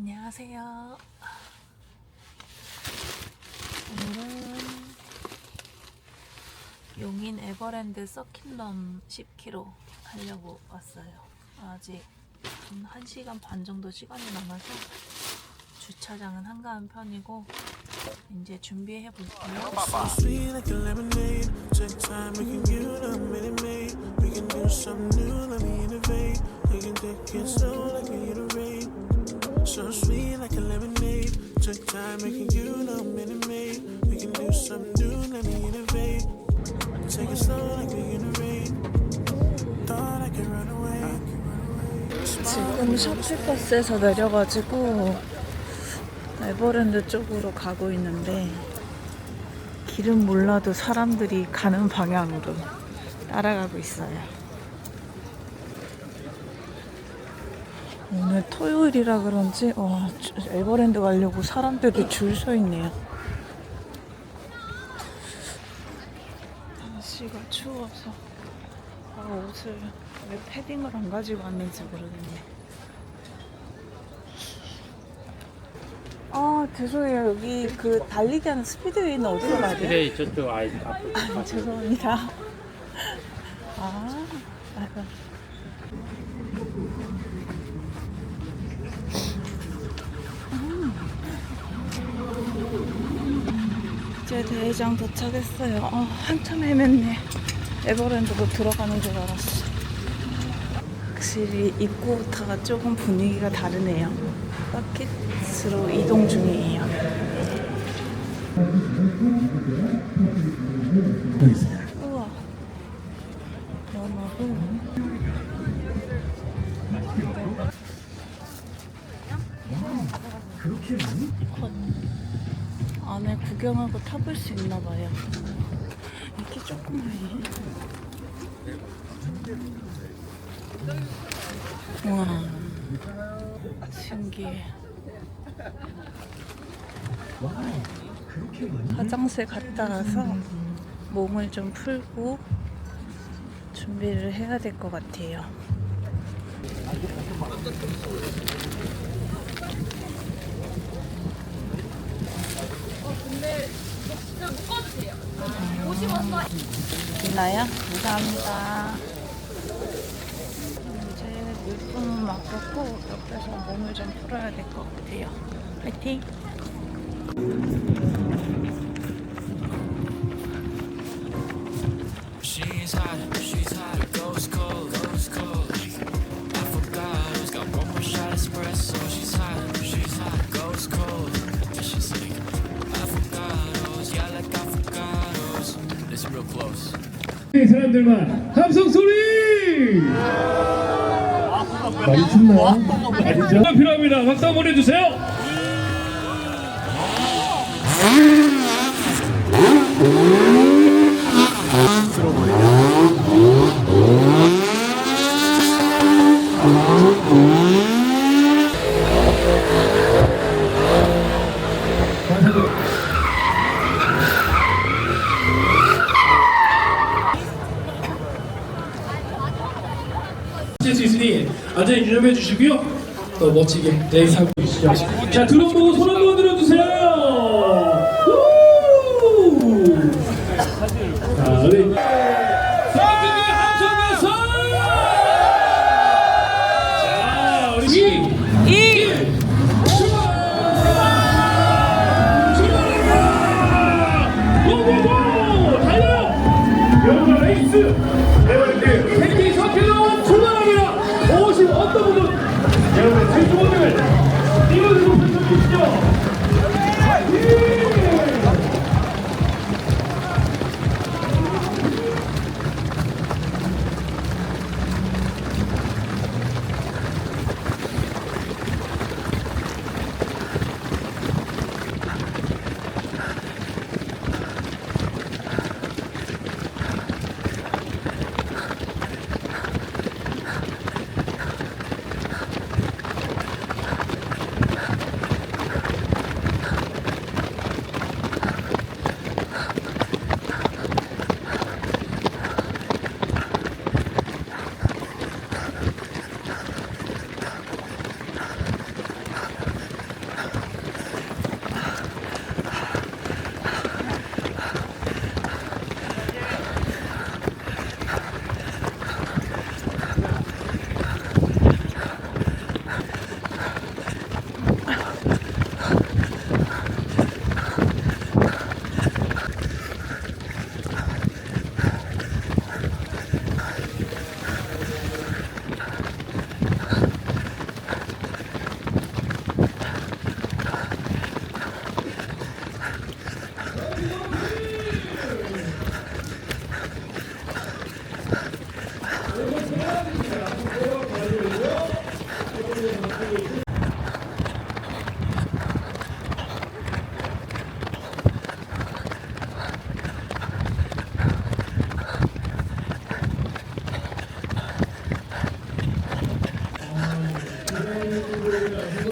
안녕하세요. 오늘은 용인 에버랜드 서킷럼 10km 하려고 왔어요. 아직 한 1시간 반 정도 시간이 남아서 주차장은 한가한 편이고 이제 준비해 볼게요. It it. So sweet like a lemonade. Take time, we can get it up, minute made. We can do something new, let me innovate. Take it slow like we iterate. Thought I could run away. 지금 셔틀버스에서 내려가지고 에버랜드 쪽으로 가고 있는데 길은 몰라도 사람들이 가는 방향으로 따라가고 있어요. 오늘 토요일이라 그런지 와, 주- 에버랜드 가려고 사람들이 줄 서 있네요. 날씨가 추워서 아, 옷을 왜 패딩을 안 가지고 왔는지 모르겠네. 아 죄송해요 여기 그 달리기 하는 스피드웨이는 어디로 가야 돼요? 그래 저쪽 아이 앞으로 아, 죄송합니다. 아, 아 이제 대회장 도착했어요. 어, 한참 헤맸네. 에버랜드로 들어가는 줄 알았어. 확실히 입구부터가 조금 분위기가 다르네요. 서킷으로 이동 중이에요. 우와. 연어를. 컷. 안에 구경하고 타볼 수 있나 봐요. 이렇게 조그마해. 와. 신기해. 화장실 갔다 와서 몸을 좀 풀고 준비를 해야 될 것 같아요. 있나요? 감사합니다. 이제 물품은 맡겼고 옆에서 몸을 좀 풀어야 될 것 같아요. 파이팅! 이 사람들만 함성 소리 많이 춥나? 아니죠? 필요합니다 박수 한번 해주세요 있으니 안전히 유념해 주시고요. 또 멋지게 레이스 하고 계시죠 자 드럼 보고 손 한번 들어주세요. 우! 자 우리 성준이 함성에서! 자 우리 이 고고고! 달려! 여러분 레이스 분들 여러분의 질주원을 이곳으로 펼쳐주시죠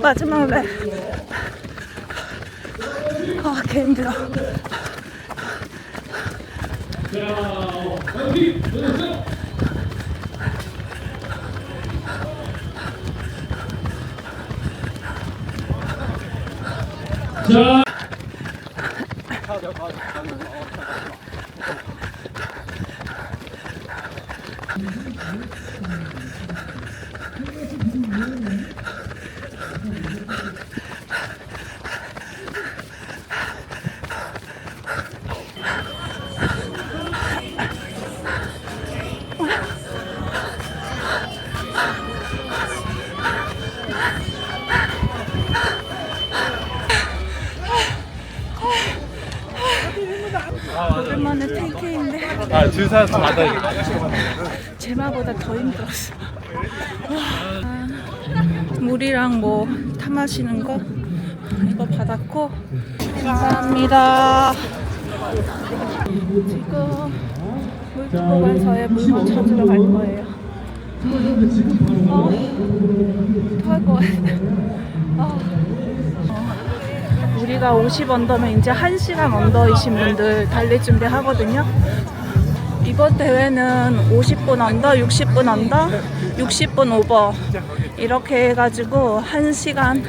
마지막 랩. 아, 개 힘들어. 자, 서서 받아야겠다. 제마보다 더 힘들었어. 아, 물이랑 뭐 타 마시는 거 이거 받았고 감사합니다. 지금 물보관소에 물건 찾으러 갈 거예요. 어, 토할 것 같아. 아. 어, 우리가 50 언더면 이제 1시간 언더이신 분들 달릴 준비 하거든요. 이번 대회는 50분 언더, 60분 언더, 60분 오버 이렇게 해가지고 1시간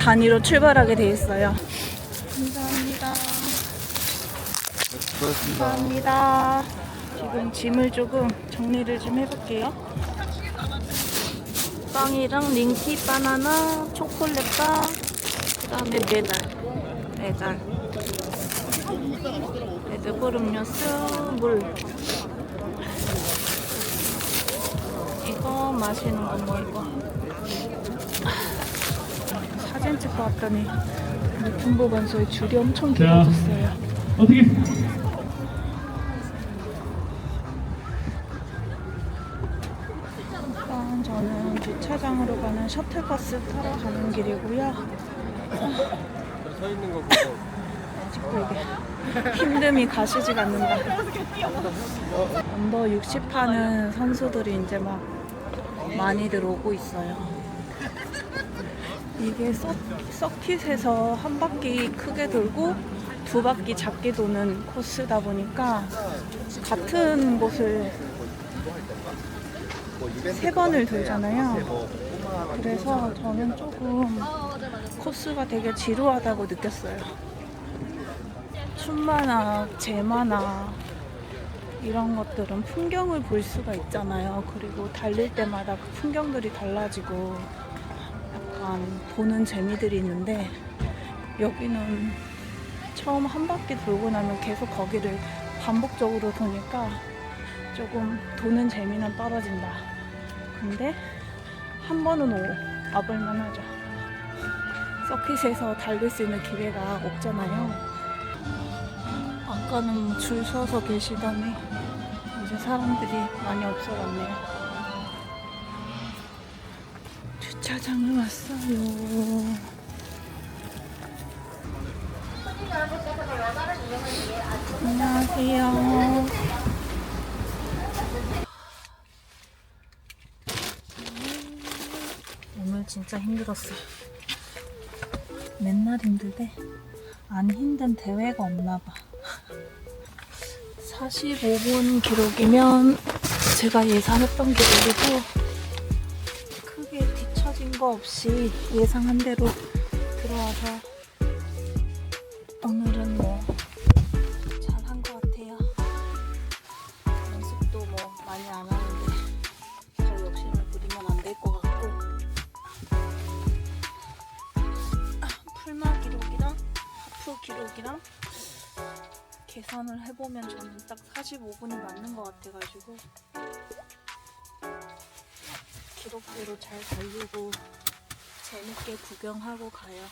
단위로 출발하게 돼 있어요. 감사합니다. 감사합니다. 지금 짐을 조금 정리를 좀 해볼게요. 빵이랑 링티 바나나, 초콜릿바, 그 다음에 메달. 메달. 레드불 음료수, 물. 마시는 거뭐 이거 사진 찍고 왔더니 물품보관소에 줄이 엄청 길어졌어요 어떻게? 일단 저는 주차장으로 가는 셔틀버스 타러 가는 길이고요 서 있는 거 보고. 아직도 이게 힘듦이 가시지가 않는다 언더 60 하는 선수들이 이제 막 많이들 오고 있어요 이게 서, 서킷에서 한 바퀴 크게 돌고 두 바퀴 작게 도는 코스다 보니까 같은 곳을 세 번을 돌잖아요. 그래서 저는 조금 코스가 되게 지루하다고 느꼈어요. 춤마나 제마나 이런 것들은 풍경을 볼 수가 있잖아요. 그리고 달릴 때마다 그 풍경들이 달라지고 약간 보는 재미들이 있는데 여기는 처음 한 바퀴 돌고 나면 계속 거기를 반복적으로 도니까 조금 도는 재미는 떨어진다. 근데 한 번은 오, 와볼만 하죠. 서킷에서 달릴 수 있는 기회가 없잖아요. 아까는 줄 서서 계시더니 이제 사람들이 많이 없어졌네요. 주차장에 왔어요. 안녕하세요. 오늘 진짜 힘들었어요. 맨날 힘들대. 안 힘든 대회가 없나 봐. 45분 기록이면 제가 예상했던 기록이고 크게 뒤처진 거 없이 예상한 대로 들어와서 오늘은 계산을 해보면 저는 딱 45분이 맞는 것 같아가지고 기록대로 잘 달리고 재밌게 구경하고 가요.